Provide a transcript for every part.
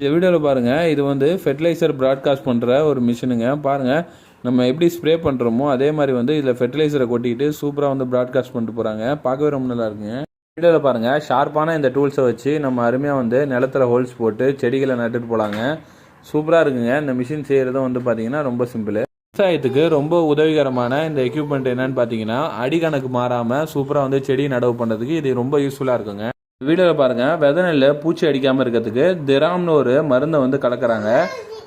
இந்த வீடியோவில் பாருங்கள் இது வந்து ஃபெர்டிலைசர் ப்ராட்காஸ்ட் பண்ணுற ஒரு மிஷினுங்க. பாருங்கள் நம்ம எப்படி ஸ்ப்ரே பண்ணுறோமோ அதே மாதிரி வந்து இதில் ஃபெர்டிலைசரை கொட்டிக்கிட்டு சூப்பராக வந்து ப்ராட்காஸ்ட் பண்ணிட்டு போகிறாங்க பார்க்கவே ரொம்ப நல்லா இருக்குங்க. வீடியோவில் பாருங்கள் ஷார்ப்பான இந்த டூல்ஸை வச்சு நம்ம அருமையாக வந்து நிலத்துல ஹோல்ஸ் போட்டு செடிகளை நட்டுட்டு போகலாங்க சூப்பராக இருக்குங்க. இந்த மிஷின் செய்கிறதும் வந்து பார்த்தீங்கன்னா ரொம்ப சிம்பிள் விவசாயத்துக்கு ரொம்ப உதவிகரமான இந்த எக்யூப்மெண்ட் என்னன்னு பார்த்தீங்கன்னா அடிக்கணக்கு மாறாமல் சூப்பராக வந்து செடி நடவு பண்ணுறதுக்கு இது ரொம்ப யூஸ்ஃபுல்லாக இருக்குங்க. வீடியோவில் பாருங்கள் விதை நெல்லை பூச்சி அடிக்காமல் இருக்கிறதுக்கு திராம்னு ஒரு மருந்தை வந்து கலக்கிறாங்க.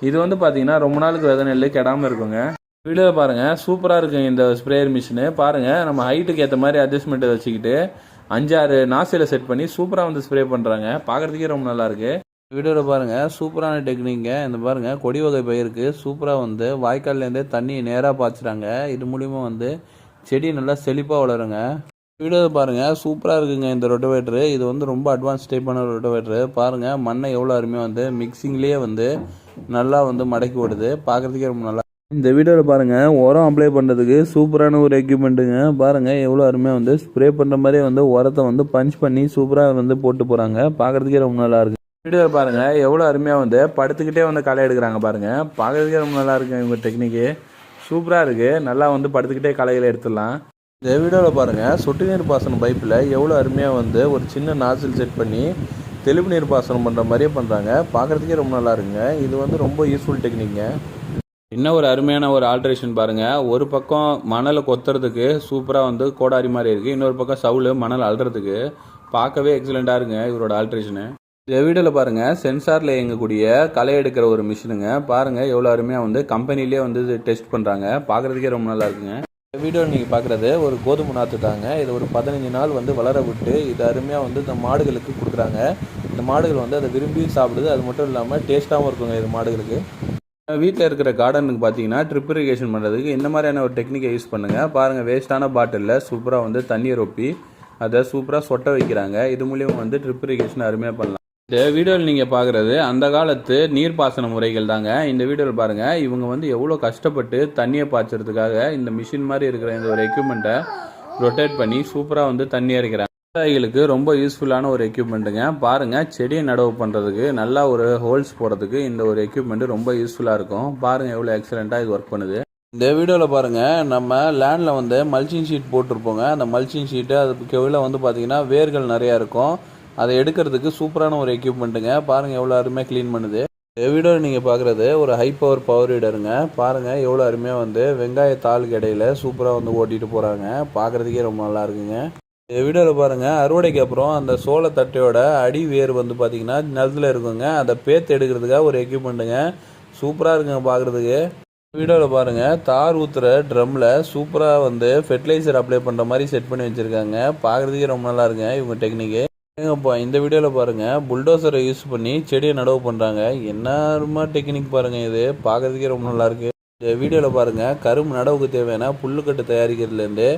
இது வந்து பார்த்தீங்கன்னா ரொம்ப நாளுக்கு விதை நெல் கெடாமல் இருக்குங்க. வீடியோவில் பாருங்கள் சூப்பராக இருக்குங்க இந்த ஸ்ப்ரேயர் மிஷினு. பாருங்கள் நம்ம ஹைட்டுக்கு ஏற்ற மாதிரி அட்ஜஸ்ட்மெண்ட்டை வச்சுக்கிட்டு அஞ்சாறு நாசியில் செட் பண்ணி சூப்பராக வந்து ஸ்ப்ரே பண்ணுறாங்க பார்க்குறதுக்கே ரொம்ப நல்லாயிருக்கு வீடியோவில் பாருங்கள் சூப்பரான டெக்னிங்க இந்த பாருங்கள் கொடி வகை பயிருக்கு சூப்பராக வந்து வாய்க்கால்லேருந்தே தண்ணி நேராக பாய்ச்சுறாங்க. இது மூலிமா வந்து செடி நல்லா செழிப்பாக வளருங்க. வீடியோ பாருங்கள் சூப்பராக இருக்குங்க இந்த ரொட்டவேட்ரு இது வந்து ரொம்ப அட்வான்ஸ் டைப்பான ரொட்டவேட்ரு பாருங்கள் மண்ணை எவ்வளோ அருமையாக வந்து மிக்சிங்லேயே வந்து நல்லா வந்து மடக்கி ஓடுது. பார்க்குறதுக்கே ரொம்ப நல்லா இந்த வீடியோவில் பாருங்கள் உரம் அப்ளை பண்ணுறதுக்கு சூப்பரான ஒரு எக்யூப்மெண்ட்டுங்க பாருங்கள் எவ்வளோ அருமையாக வந்து ஸ்ப்ரே பண்ணுற மாதிரியே வந்து உரத்தை வந்து பஞ்ச் பண்ணி சூப்பராக வந்து போட்டு போகிறாங்க பார்க்குறதுக்கே ரொம்ப நல்லா இருக்குது வீடியோ பாருங்கள் எவ்வளோ அருமையாக வந்து படுத்துக்கிட்டே வந்து களை எடுக்கிறாங்க பாருங்கள் பார்க்குறதுக்கே ரொம்ப நல்லா இருக்குங்க இவங்க டெக்னிக்கு சூப்பராக இருக்குது நல்லா வந்து படுத்துக்கிட்டே களைகளை எடுத்துடலாம். இந்த வீடியோவில் பாருங்கள் சொட்டு நீர் பாசனம் பைப்பில் எவ்வளோ அருமையாக வந்து ஒரு சின்ன நாசில் செட் பண்ணி தெளிவு நீர் பாசனம் பண்ணுற மாதிரியே பண்ணுறாங்க பார்க்குறதுக்கே ரொம்ப நல்லா இருக்குங்க. இது வந்து ரொம்ப யூஸ்ஃபுல் டெக்னிக்ங்க இன்னும் ஒரு அருமையான ஒரு ஆல்ட்ரேஷன் பாருங்கள் ஒரு பக்கம் மணலை கொத்துறதுக்கு சூப்பராக வந்து கோடாரி மாதிரி இருக்குது இன்னொரு பக்கம் சவுளு மணல் அழுறதுக்கு பார்க்கவே எக்ஸலண்ட்டாக இருக்குங்க இவரோட ஆல்ட்ரேஷனு இந்த வீடியோவில் பாருங்கள் சென்சாரில் இயங்கக்கூடிய களை எடுக்கிற ஒரு மிஷினுங்க பாருங்கள் எவ்வளோ அருமையாக வந்து கம்பெனிலே வந்து டெஸ்ட் பண்ணுறாங்க பார்க்குறதுக்கே ரொம்ப நல்லா இருக்குங்க. வீடியோ நீங்கள் பார்க்குறது ஒரு கோதுமை நாற்று தாங்க. இது ஒரு பதினஞ்சு நாள் வந்து வளர விட்டு இது அருமையாக வந்து இந்த மாடுகளுக்கு கொடுக்குறாங்க. இந்த மாடுகள் வந்து அதை விரும்பி சாப்பிடுது. அது மட்டும் இல்லாமல் டேஸ்ட்டாகவும் இருக்குங்க இது மாடுகளுக்கு. வீட்டில் இருக்கிற கார்டனுக்கு பார்த்தீங்கன்னா ட்ரிப் இரிகேஷன் பண்ணுறதுக்கு இந்த மாதிரியான ஒரு டெக்னிக்கை யூஸ் பண்ணுங்கள் பாருங்கள் வேஸ்ட்டான பாட்டிலில் சூப்பராக வந்து தண்ணியை ரொப்பி அதை சூப்பராக சொட்ட வைக்கிறாங்க. இது மூலியம் வந்து ட்ரிப் இரிகேஷன் அருமையாக பண்ணலாம். இந்த வீடியோவில் நீங்கள் பார்க்குறது அந்த காலத்து நீர்ப்பாசன முறைகள் தாங்க. இந்த வீடியோவில் பாருங்கள் இவங்க வந்து எவ்வளோ கஷ்டப்பட்டு தண்ணியை பாய்ச்சறதுக்காக இந்த மிஷின் மாதிரி இருக்கிற இந்த ஒரு எக்யூப்மெண்ட்டை ரொட்டேட் பண்ணி சூப்பராக வந்து தண்ணி இறைக்கிறாங்க விவசாயிகளுக்கு ரொம்ப யூஸ்ஃபுல்லான ஒரு எக்யூப்மெண்ட்டுங்க பாருங்கள் செடியை நடவு பண்ணுறதுக்கு நல்லா ஒரு ஹோல்ஸ் போடுறதுக்கு இந்த ஒரு எக்யூப்மெண்ட்டு ரொம்ப யூஸ்ஃபுல்லாக இருக்கும். பாருங்கள் எவ்வளோ எக்ஸலண்ட்டாக இது ஒர்க் பண்ணுது. இந்த வீடியோவில் பாருங்கள் நம்ம லேண்டில் வந்து மல்ச்சிங் ஷீட் போட்டிருப்போங்க. அந்த மல்ச்சிங் ஷீட்டு அதுக்கு கீழே வந்து பார்த்தீங்கன்னா வேர்கள் நிறையா இருக்கும். அதை எடுக்கிறதுக்கு சூப்பரான ஒரு எக்யூப்மெண்ட்டுங்க பாருங்கள் எவ்வளோ அருமையாக க்ளீன் பண்ணுது. வீடியோ நீங்கள் பார்க்குறது ஒரு ஹை பவர் பவர் ரீடருங்க பாருங்கள் எவ்வளோ அருமையாக வந்து வெங்காய தாளுக்கு இடையில சூப்பராக வந்து ஓட்டிகிட்டு போகிறாங்க பார்க்குறதுக்கே ரொம்ப நல்லா இருக்குங்க. வீடியோவில் பாருங்கள் அறுவடைக்கு அப்புறம் அந்த சோளத்தட்டையோட அடி வேர் வந்து பார்த்தீங்கன்னா நிலத்துல இருக்குங்க. அதை பேத்து எடுக்கிறதுக்காக ஒரு எக்யூப்மெண்ட்டுங்க சூப்பராக இருக்குங்க பார்க்குறதுக்கு வீடியோவில் பாருங்கள் தார் ஊற்றுற ட்ரம்மில் சூப்பராக வந்து ஃபெர்டிலைசர் அப்ளை பண்ணுற மாதிரி செட் பண்ணி வச்சுருக்காங்க. பார்க்குறதுக்கே ரொம்ப நல்லா இருக்குங்க இவங்க டெக்னிக்கு ஏங்கப்பா இந்த வீடியோவில் பாருங்கள் புல்டோசரை யூஸ் பண்ணி செடியை நடவு பண்ணுறாங்க என்ன டெக்னிக் பாருங்கள் இது. பார்க்குறதுக்கே ரொம்ப நல்லாயிருக்கு இந்த வீடியோவில் பாருங்கள் கரும்பு நடவுக்கு தேவையான புல்லுக்கட்டு தயாரிக்கிறதுலேருந்து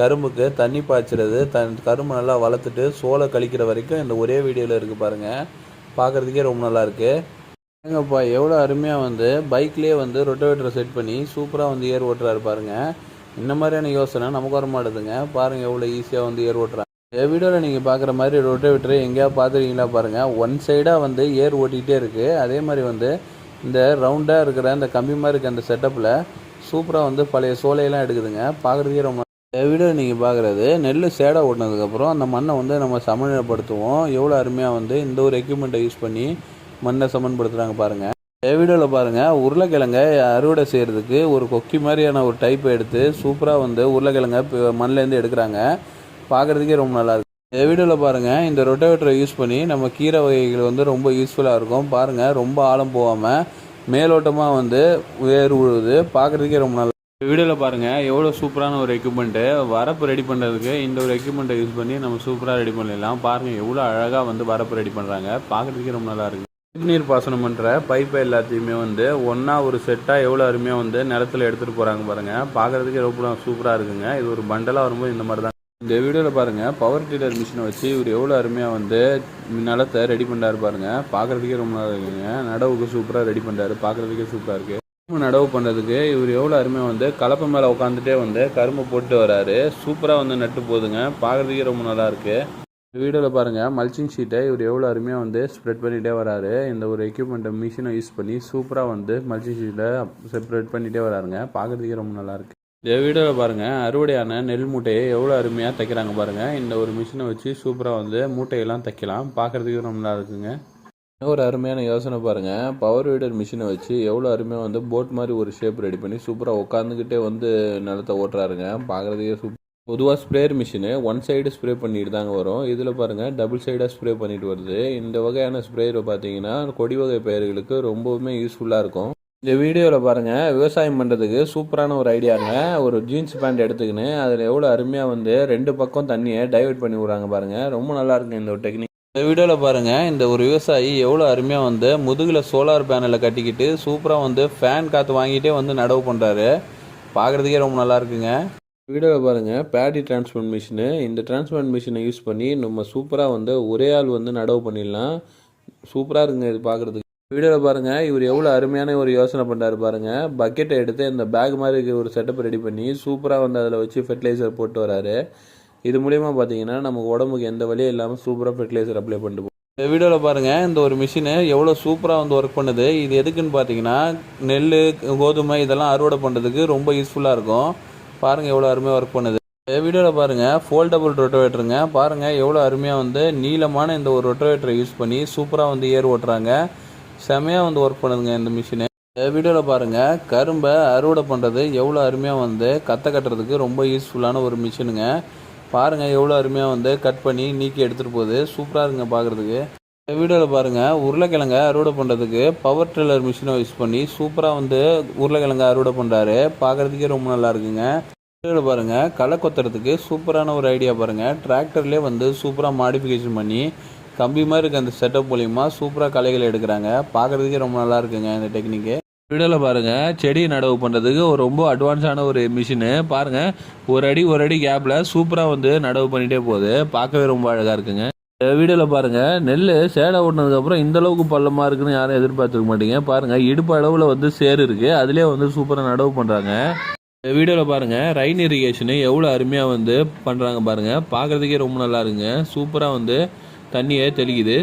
கரும்புக்கு தண்ணி பாய்ச்சிறது தன் கரும்பு நல்லா வளர்த்துட்டு சோளை கழிக்கிற வரைக்கும் இந்த ஒரே வீடியோவில் இருக்குது பாருங்கள் பார்க்குறதுக்கே ரொம்ப நல்லா இருக்கு ஏங்கப்பா எவ்வளோ அருமையாக வந்து பைக்லேயே வந்து ரொட்டோவேட்டரை செட் பண்ணி சூப்பராக வந்து ஏர் ஓட்டுறாரு பாருங்கள் இந்த மாதிரியான யோசனை நமக்கு வர மாட்டேதுங்க பாருங்கள் எவ்வளோ ஈஸியாக வந்து ஏர் ஓட்டுறாங்க. இந்த வீடியோவில் நீங்கள் பார்க்குற மாதிரி ரொட்டோவேட்டர் எங்கேயா பார்த்துருக்கீங்களா பாருங்கள் ஒன் சைடாக வந்து ஏர் ஓட்டிகிட்டே இருக்குது அதே மாதிரி வந்து இந்த ரவுண்டாக இருக்கிற இந்த கம்பி மாதிரி இருக்க அந்த செட்டப்பில் சூப்பராக வந்து பழைய சோலையெல்லாம் எடுக்குதுங்க. பார்க்குறதுக்கே ரொம்ப இந்த நீங்கள் பார்க்குறது நெல் சேடை ஓட்டினதுக்கப்புறம் அந்த மண்ணை வந்து நம்ம சமநிலைப்படுத்துவோம். எவ்வளோ அருமையாக வந்து இந்த ஒரு எக்யூப்மெண்ட்டை யூஸ் பண்ணி மண்ணை சமன்படுத்துகிறாங்க பாருங்கள் இந்த வீடியோவில் பாருங்கள் உருளைக்கிழங்கை அறுவடை செய்கிறதுக்கு ஒரு கொக்கி மாதிரியான ஒரு டைப்பை எடுத்து சூப்பராக வந்து உருளைக்கிழங்கை மண்ணிலேருந்து மண்ணுலேருந்து எடுக்கிறாங்க. பார்க்குறதுக்கே ரொம்ப நல்லா இந்த வீடியோவில் பாருங்கள் இந்த ரொட்டவேட்டரை யூஸ் பண்ணி நம்ம கீரை வகைகள் வந்து ரொம்ப யூஸ்ஃபுல்லாக இருக்கும். பாருங்கள் ரொம்ப ஆழம் போகாமல் மேலோட்டமாக வந்து வேர் உழுவுது. பார்க்குறதுக்கே ரொம்ப நல்லா வீடியோவில் பாருங்கள் எவ்வளோ சூப்பரான ஒரு எக்யூப்மெண்ட்டு வரப்பு ரெடி பண்ணுறதுக்கு இந்த ஒரு எக்யூப்மெண்ட்டை யூஸ் பண்ணி நம்ம சூப்பராக ரெடி பண்ணிடலாம். பாருங்கள் எவ்வளோ அழகாக வந்து வரப்பு ரெடி பண்ணுறாங்க பார்க்குறதுக்கே ரொம்ப நல்லா இருக்கு. நீர் பாசனம் பண்ணுற பைப்பை எல்லாத்தையுமே வந்து ஒன்றா ஒரு செட்டாக எவ்வளோ அருமையாக வந்து நிலத்துல எடுத்துகிட்டு போகிறாங்க பாருங்கள் பார்க்குறதுக்கே ரொம்ப சூப்பராக இருக்குங்க. இது ஒரு பண்டலாக வரும்போது இந்த மாதிரி தான் இந்த வீடியோவில் பாருங்கள் பவர் டில்லர் மிஷினை வச்சு இவர் எவ்வளோ அருமையாக வந்து நிலத்தை ரெடி பண்ணுறாரு பாருங்கள் பார்க்குறதுக்கே ரொம்ப நல்லா இருக்குங்க. நடவுக்கு சூப்பராக ரெடி பண்ணுறாரு பார்க்குறதுக்கே சூப்பராக இருக்குது கரும்பு நடவு பண்ணுறதுக்கு இவர் எவ்வளோ அருமையாக வந்து கலப்பை மேலே உட்காந்துட்டே வந்து கரும்பு போட்டு வராரு. சூப்பராக வந்து நட்டு போகுதுங்க பார்க்குறதுக்கே ரொம்ப நல்லா இருக்குது வீடியோவில் பாருங்கள் மல்ச்சிங் ஷீட்டை இவர் எவ்வளோ அருமையாக வந்து ஸ்ப்ரெட் பண்ணிகிட்டே வராரு. இந்த ஒரு எக்யூப்மெண்ட்டை மிஷினை யூஸ் பண்ணி சூப்பராக வந்து மல்ச்சிங் ஷீட்டை ஸ்ப்ரெட் பண்ணிகிட்டே வராருங்க. பார்க்குறதுக்கே ரொம்ப நல்லாயிருக்கு இந்த வீடியோவில் பாருங்கள் அறுவடையான நெல் மூட்டையை எவ்வளோ அருமையாக தைக்கிறாங்க பாருங்கள் இந்த ஒரு மிஷினை வச்சு சூப்பராக வந்து மூட்டையெல்லாம் தைக்கலாம். பார்க்குறதுக்கு ரொம்ப நல்லா இருக்குங்க. ஒரு அருமையான யோசனை பாருங்கள் பவர் வீடர் மிஷினை வச்சு எவ்வளோ அருமையாக வந்து போட் மாதிரி ஒரு ஷேப் ரெடி பண்ணி சூப்பராக உட்காந்துக்கிட்டே வந்து நிலத்தை ஓட்டுறாருங்க. பார்க்குறதுக்கே சூப் பொதுவாக sprayer machine one side spray பண்ணிட்டு தாங்க வரும். இதில் பாருங்கள் டபுள் சைடாக ஸ்ப்ரே பண்ணிட்டு வருது. இந்த வகையான ஸ்ப்ரேயரை பார்த்தீங்கன்னா கொடி வகை பயிர்களுக்கு ரொம்பவுமே யூஸ்ஃபுல்லாக இருக்கும். இந்த வீடியோவில் பாருங்கள் விவசாயம் பண்ணுறதுக்கு சூப்பரான ஒரு ஐடியாங்க ஒரு ஜீன்ஸ் பேண்ட் எடுத்துக்கின்னு அதில் எவ்வளோ அருமையாக வந்து ரெண்டு பக்கம் தண்ணியை டைவர்ட் பண்ணி விட்றாங்க பாருங்கள் ரொம்ப நல்லா இருக்குங்க இந்த ஒரு டெக்னிக் இந்த வீடியோவில் பாருங்கள் இந்த ஒரு விவசாயி எவ்வளோ அருமையாக வந்து முதுகில் சோலார் பேனலை கட்டிக்கிட்டு சூப்பராக வந்து ஃபேன் காற்று வாங்கிட்டே வந்து நடவு பண்ணுறாரு பார்க்குறதுக்கே ரொம்ப நல்லா இருக்குங்க. வீடியோவில் பாருங்கள் பேடி டிரான்ஸ்போர்ட் மிஷினு இந்த டிரான்ஸ்போர்ட் மிஷினை யூஸ் பண்ணி நம்ம சூப்பராக வந்து ஒரே ஆள் வந்து நடவு பண்ணிடலாம். சூப்பராக இருக்குங்க இது பார்க்குறதுக்கு வீடியோவில் பாருங்கள் இவர் எவ்வளோ அருமையான ஒரு யோசனை பண்ணுறாரு பாருங்கள் பக்கெட்டை எடுத்து இந்த பேக் மாதிரி ஒரு செட்டப் ரெடி பண்ணி சூப்பராக வந்து அதில் வச்சு ஃபெர்டிலைசர் போட்டு வராரு. இது மூலிமா பார்த்தீங்கன்னா நமக்கு உடம்புக்கு எந்த வழியும் இல்லாமல் சூப்பராக ஃபெர்டிலைசர் அப்ளை பண்ணிட்டு போகும். இந்த வீடியோவில் பாருங்கள் இந்த ஒரு மிஷினு எவ்வளோ சூப்பராக வந்து ஒர்க் பண்ணுது. இது எதுக்குன்னு பார்த்தீங்கன்னா நெல் கோதுமை இதெல்லாம் அறுவடை பண்ணுறதுக்கு ரொம்ப யூஸ்ஃபுல்லாக இருக்கும். பாருங்கள் எவ்வளோ அருமையாக ஒர்க் பண்ணுது. இந்த வீடியோவில் பாருங்கள் ஃபோல்டபுள் ரொட்டோவேட்டருங்க பாருங்கள் எவ்வளோ அருமையாக வந்து நீளமான இந்த ஒரு ரொட்டோவேட்டரை யூஸ் பண்ணி சூப்பராக வந்து ஏர் ஓட்டுறாங்க. செமையாக வந்து ஒர்க் பண்ணுதுங்க இந்த மிஷினு இந்த வீடியோவில் பாருங்கள் கரும்பை அறுவடை பண்ணுறது எவ்வளோ அருமையாக வந்து கத்தை கட்டுறதுக்கு ரொம்ப யூஸ்ஃபுல்லான ஒரு மிஷினுங்க பாருங்கள் எவ்வளோ அருமையாக வந்து கட் பண்ணி நீக்கி எடுத்துகிட்டு போகுது. சூப்பராக இருக்குங்க பார்க்குறதுக்கு இந்த வீடியோவில் பாருங்கள் உருளைக்கிழங்க அறுவடை பண்ணுறதுக்கு பவர் ட்ரில்லர் மிஷினை யூஸ் பண்ணி சூப்பராக வந்து உருளைக்கிழங்க அறுவடை பண்ணுறாரு பார்க்குறதுக்கே ரொம்ப நல்லா இருக்குங்க. வீடியோவில் பாருங்கள் களை கொத்துறதுக்கு சூப்பரான ஒரு ஐடியா பாருங்கள் டிராக்டர்லேயே வந்து சூப்பராக மாடிஃபிகேஷன் பண்ணி கம்பி மாதிரி இருக்க அந்த செட்டப் மூலிமா சூப்பராக களைகள் எடுக்கிறாங்க. பார்க்குறதுக்கே ரொம்ப நல்லா இருக்குங்க இந்த டெக்னிக்கு வீடியோவில் பாருங்கள் செடி நடவு பண்ணுறதுக்கு ஒரு ரொம்ப அட்வான்ஸான ஒரு மிஷினு பாருங்கள் ஒரு அடி ஒரு அடி கேப்பில் சூப்பராக வந்து நடவு பண்ணிகிட்டே போகுது. பார்க்கவே ரொம்ப அழகாக இருக்குங்க. வீடியோவில் பாருங்கள் நெல் சேடை ஓட்டினதுக்கப்புறம் இந்தளவுக்கு பள்ளமாக இருக்குன்னு யாரும் எதிர்பார்த்துக்க மாட்டீங்க. பாருங்கள் இடுப்பு அளவில் வந்து சேறு இருக்குது அதுலேயே வந்து சூப்பராக நடவு பண்ணுறாங்க வீடியோவில் பாருங்கள் ரைன் இரிகேஷனு எவ்வளோ அருமையாக வந்து பண்ணுறாங்க பாருங்கள் பார்க்குறதுக்கே ரொம்ப நல்லா இருக்குங்க. சூப்பராக வந்து தண்ணியை தெளிக்குது.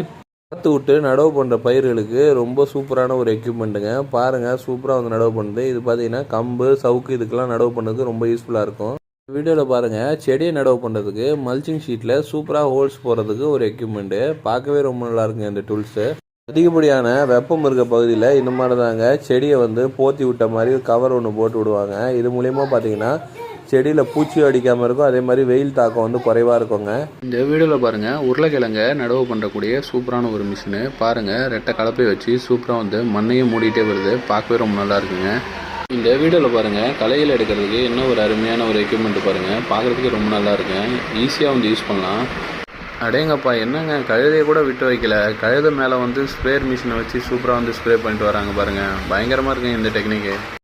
பார்த்து விட்டு நடவு பண்ணுற பயிர்களுக்கு ரொம்ப சூப்பரான ஒரு எக்யூப்மெண்ட்டுங்க பாருங்கள் சூப்பராக வந்து நடவு பண்ணுது. இது பார்த்தீங்கன்னா கம்பு சவுக்கு இதுக்கெல்லாம் நடவு பண்ணுறதுக்கு ரொம்ப யூஸ்ஃபுல்லாக இருக்கும். வீடியோவில் பாருங்கள் செடியை நடவு பண்ணுறதுக்கு மல்ச்சிங் ஷீட்டில் சூப்பராக ஹோல்ஸ் போடுறதுக்கு ஒரு எக்யூப்மெண்ட்டு பார்க்கவே ரொம்ப நல்லா இருக்குங்க இந்த டூல்ஸு அதிகப்படியான வெப்பம் இருக்க பகுதியில் இந்த மாதிரி தாங்க செடியை வந்து போத்தி விட்ட மாதிரி கவர் ஒன்று போட்டு விடுவாங்க. இது மூலியமாக பார்த்தீங்கன்னா செடியில் பூச்சி அடிக்காமல் இருக்கும். அதே மாதிரி வெயில் தாக்கம் வந்து குறைவாக இருக்குங்க. இந்த வீடியோவில் பாருங்கள் உருளைக்கிழங்க நடவு பண்ணுறக்கூடிய சூப்பரான ஒரு மிஷினு பாருங்கள் ரெட்டை கலப்பை வச்சு சூப்பராக வந்து மண்ணையும் மூடிட்டே வருது. பார்க்கவே ரொம்ப நல்லா இருக்குங்க. இந்த வீடியோவில் பாருங்கள் கலையில் எடுக்கிறதுக்கு என்ன ஒரு அருமையான ஒரு எக்யூப்மெண்ட் பாருங்கள் பார்க்குறதுக்கு ரொம்ப நல்லா இருக்குங்க. ஈஸியாக வந்து யூஸ் பண்ணலாம். அடேங்கப்பா என்னங்க? கழுதையை கூட விட்டு வைக்கல. கழுதை மேலே வந்து ஸ்ப்ரேயர் மிஷினை வச்சு சூப்பராக வந்து ஸ்ப்ரே பண்ணிட்டு வராங்க பாருங்கள் பயங்கரமாக இருக்குங்க இந்த டெக்னிக்கு